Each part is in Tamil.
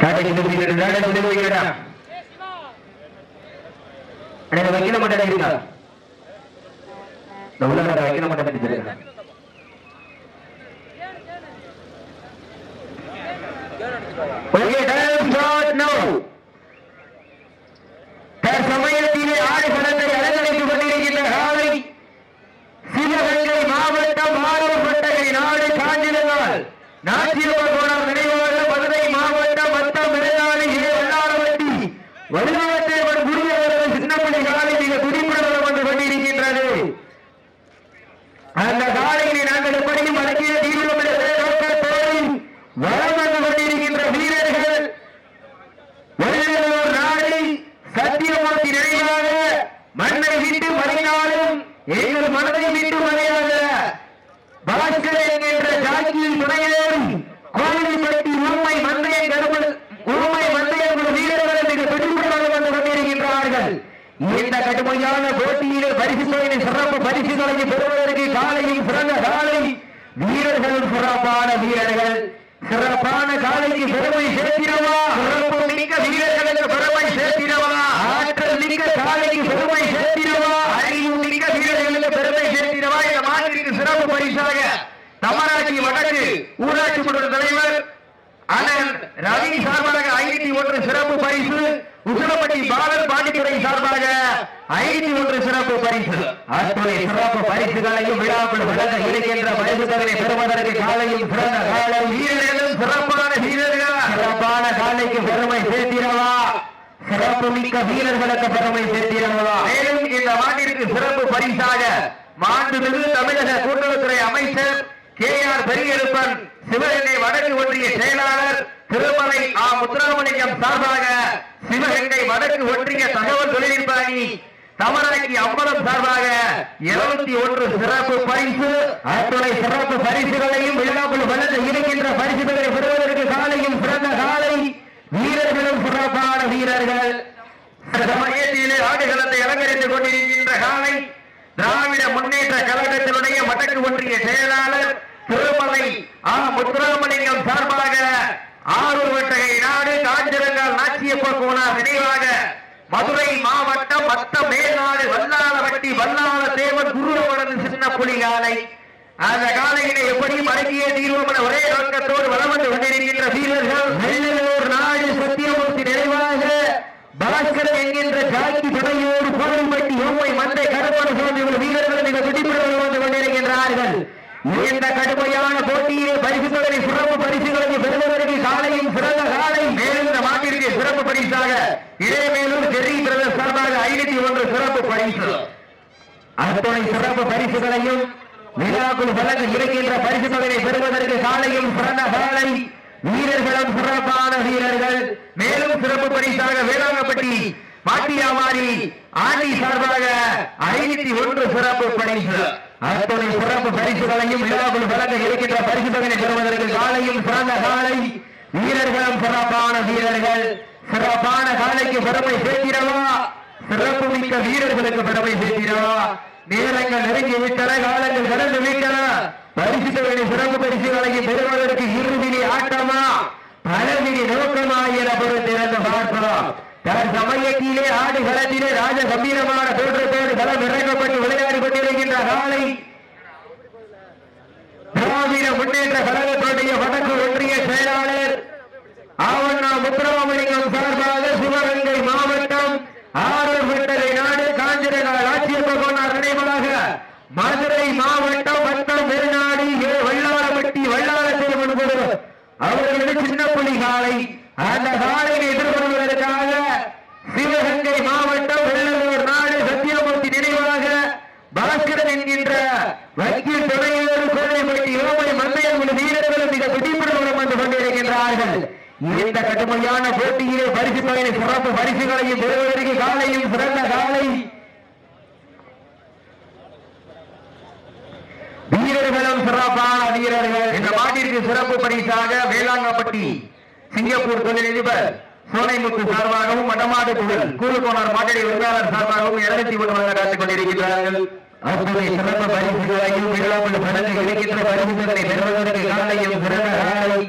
காட்டை வைக்கல மாட்டேன் வைக்கல மாட்டேன் Okay, time start now. தற்சமயத்திலே ஆடு படத்தை அலங்கரித்துக் கொண்டிருக்கின்ற காலை சிவகங்கை மாவட்டம் மாணவப்பட்டகை நாடு காஞ்சிருந்தால் நாச்சியவர் கோணம் நினைவு மதுரை மாவட்டம் மத்தம் விளையாடி ஏ வல்லாரவட்டி வலுவாத்தேவன் குடியவர்கள் சின்னப்பள்ளி காலை மிக துடிப்புடன் வந்து கொண்டிருக்கின்றது. அந்த காலையினை நாங்கள் எப்படியும் அடக்கிய தீர்வுள்ள வளம் வந்து கொண்டிருக்கின்ற வீரர்கள். வெள்ளலூர் நாளை சத்தியமூர்த்தி நினைவாக மண்ணை விட்டு மறைந்தாலும் எங்கள் மனதை விட்டு இந்த கடுமையான போட்டியிலே பரிசு தொகையை சிறப்பு பரிசு பரிசுகளை பெறுவதற்கு காலையில் பிறந்த காலை வீரர்கள் சிறப்பான வீரர்கள். சிறப்பான காலைக்கு பெருமை சேர்த்திடவா? சிறப்பு மிக்க வீரர்களுக்கு பெருமை சேர்த்திடவா? ஆற்றல் மிக்க காலைக்கு பெருமை சேர்த்திடவா? அறிவு மிக்க வீரர்களுக்கு பெருமை சேர்த்திடவா? இந்த மாதிரி சிறப்பு பரிசாக தமராட்சி வடக்கு ஊராட்சி மன்ற தலைவர் அண்ணன் ரவி சார்பாக ஐநூத்தி ஒன்று சிறப்பு பரிசு உசிலப்பட்டி பாலர் பாண்டித்துறை சார்பாக ஐநூத்தி ஒன்று சிறப்பு பரிசு. அத்துறை சிறப்பு பரிசுகளையும் விழாக்கள் வழங்க இருக்கின்ற பரிசுகளை பெறுவதற்கு காலையில் பிறந்த காலம் வீரர்களும் சிறப்பான வீரர்கள்? சிறப்பான காலைக்கு பெருமை சேர்த்திடவா? சிறப்பு மிக்க வீரர்களுக்கு பெருமை சேர்த்திடவா? மேலும் இந்த ஆண்டிற்கு சிறப்பு பரிசாக மாண்புமிகு தமிழக கூட்டுறவுத்துறை அமைச்சர் கே ஆர் பெரியெழுப்பன் சிவகங்கை வடக்கு ஒன்றிய செயலாளர் திருமலை ஆ. முத்துராமலிங்கம் சார்பாக சிவகங்கை வடக்கு ஒன்றிய தகவல் தொழில்நுட்ப அணி தமராக்கி அம்பலம் சார்பாக இருநூத்தி ஒன்று சிறப்பு பரிசு அத்துணை சிறப்பு பரிசுகளையும் விழாக்குள் வளர்ந்து இருக்கின்ற பரிசுகளை பெறுவதற்கு காலையும் சிறந்த காலை வீரர்களும் சிறப்பான வீரர்கள். ஆடுகளத்தை அலங்கரித்துக் கொண்டிருக்கின்ற காலை திராவிட முன்னேற்ற கழகத்தினுடைய வடக்கு ஒன்றிய செயலாளர் திருமலை ஆ. முத்துராமலிங்கம் சார்பாக ஆரூர் வட்டகை நாடு காஞ்சிரங்கால் நாச்சியப்ப கோனார் நினைவாக மதுரை மாவட்டம் மத்த மேல்நாடு வல்லாளவட்டி வல்லாள தேவன் குருவரது சின்ன புலிகாலை அந்த காலையிலே எப்படி அடங்கிய தீர்வம் என ஒரே நோக்கத்தோடு வளம் வந்து கொண்டிருக்கின்ற வீரர்கள் வெள்ளலூர் நாடு சத்தியமூர்த்தி நிறைவாக பாஸ்கரன் என்கின்ற ஜாக்கி துணையோடு கோவில்பட்டி ஓமை மந்தை கருப்பண சுவாமி உள்ள வீரர்கள் மிக துடிப்புடன் வந்து கொண்டிருக்கின்றார்கள் இந்த கடுமையான போட்டியிலே பரிசுகளை சிறப்பு பரிசுகளை பெறுவதற்கு காலையும் சிறந்த காலை மேலும் இந்த மாட்டிற்கு சிறப்பு பரிசாக இடைமேலும் ஜெர்ரி பிரதர் சார்பாக ஐநூத்தி ஒன்று சிறப்பு பரிசு. அத்துணை சிறப்பு பரிசுகளையும் விழாக்குள் வழங்க இருக்கின்ற பரிசு தொகையை பெறுவதற்கு காலையும் சிறந்த காலை வீரர்களும் சிறப்பான வீரர்கள். மேலும் சிறப்பு பரிசாக வேளாங்கப்பட்டி பாட்டியாமாரி ஆண்டி சார்பாக ஐநூத்தி ஒன்று சிறப்பு பரிசு. அத்துணை சிறப்பு பரிசுகளையும் விழாக்குள் வழங்க இருக்கின்ற பரிசு தொகையை பெறுவதற்கு காலையும் சிறந்த காலை வீரர்களும் சிறப்பான வீரர்கள். சிறப்பான காலைக்கு பெருமை சேர்க்கிறவா சிறப்பு மிக்க வீரர்களுக்கு பெருமை சேர்க்கிறவா நேரங்கள் நெருங்கி விட்டன காலங்கள் கடந்து விட்டன. பரிசுகளை சிறப்பு பரிசு வழங்கி பெறுவதற்கு இறுதினி ஆட்டமா? பலவினி நோக்கமா என பொறுத்திருந்து பார்ப்போம். பார்க்கிறோம் சமயத்திலே ஆடு களத்திலே ராஜ கம்பீரமான தோற்றத்தோடு களம் இறக்கப்பட்டு விளையாடி கொண்டிருக்கின்ற காலை திராவிட முன்னேற்ற கழகத்துடைய வடக்கு ஒன்றிய செயலாளர் ஆவண்ணா முத்துராமலிங்கம் சார்பாக சிவகங்கை மாவட்டம் ஆரூர் விட்டலை நாடு காஞ்சிரகால் ஆட்சியப்ப கோனார் நினைவாக மதுரை மாவட்டம் மத்தம் வெளிநாடு ஏ வல்லாரப்பட்டி வல்லார திருமணம் குழு சின்ன புலி காலை அந்த காலையை எதிர்கொள்வதற்காக சிவகங்கை மாவட்டம் வெள்ளலூர் நாடு சத்தியமூர்த்தி நினைவாக பாஸ்கரன் என்கின்ற வக்கீல் துணையோடு கோடைப்பட்டி இளமை மந்தையம் உள்ள வீரர்களும் மிக துடிப்புடன் வந்து கொண்டிருக்கின்றார்கள். இந்த கடுமையான போட்டியிலே பரிசு தொகையை சிறப்பு பரிசுகளையும் பெறுவதற்கு காலையும் சிறந்த காலை வீரர்களும் சிறப்பான வீரர்கள் இந்த மாட்டிற்கு சிறப்பு பரிசாக வேளாங்கப்பட்டி சிங்கப்பூர் தொழிலதிபர் சோனைமுத்து சார்பாகவும் குழல் மாட்டடி உரிமையாளர் சார்பாகவும் இருநூத்தி ஒன்று காத்துக் கொண்டிருக்கிறார்கள். சிறப்பு பரிசுகளையும் விழாமல் பரிசுகளை பெறுவதற்கு காலையும் சிறந்த காலை.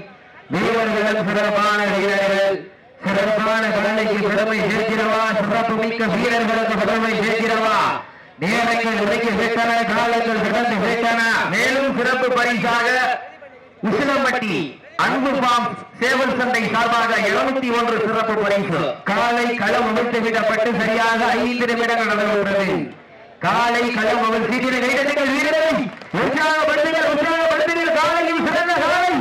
வீரர்கள் சிறப்பான வீரர்கள். சிறப்பான கலைக்கு பெருமை சேர்க்கிறவா? சிறப்பு மிக்க வீரர்களுக்கு பெருமை சேர்க்கிறவா? நேரங்கள் உடைக்க விட்டன காலங்கள் கடந்து விட்டன மேலும் சிறப்பு பரிசாக உசிலம்பட்டி அன்பு பாம் சேவல் சந்தை சார்பாக எழுநூத்தி ஒன்று சிறப்பு பரிசு காலை களம் அமைத்து விடப்பட்டு சரியாக ஐந்து நிமிடங்கள் நடந்துள்ளது காலை களம் அவர் சீக்கிர கைதட்டுங்கள் வீரரை உற்சாகப்படுத்துங்கள் உற்சாகப்படுத்துங்கள் காலையும் சிறந்த காலை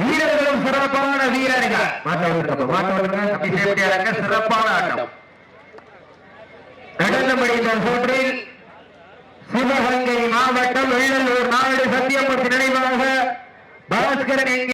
வீரர்களும் சிறப்பான வீரர்கள் மாட்டவர்கள் சிறப்பான ஆட்டம் கடந்த முடிந்த சுற்றில் சிவகங்கை மாவட்டம் வெள்ளலூர் நாடு சத்தியமூர்த்தி நினைவாக பாஸ்கரன்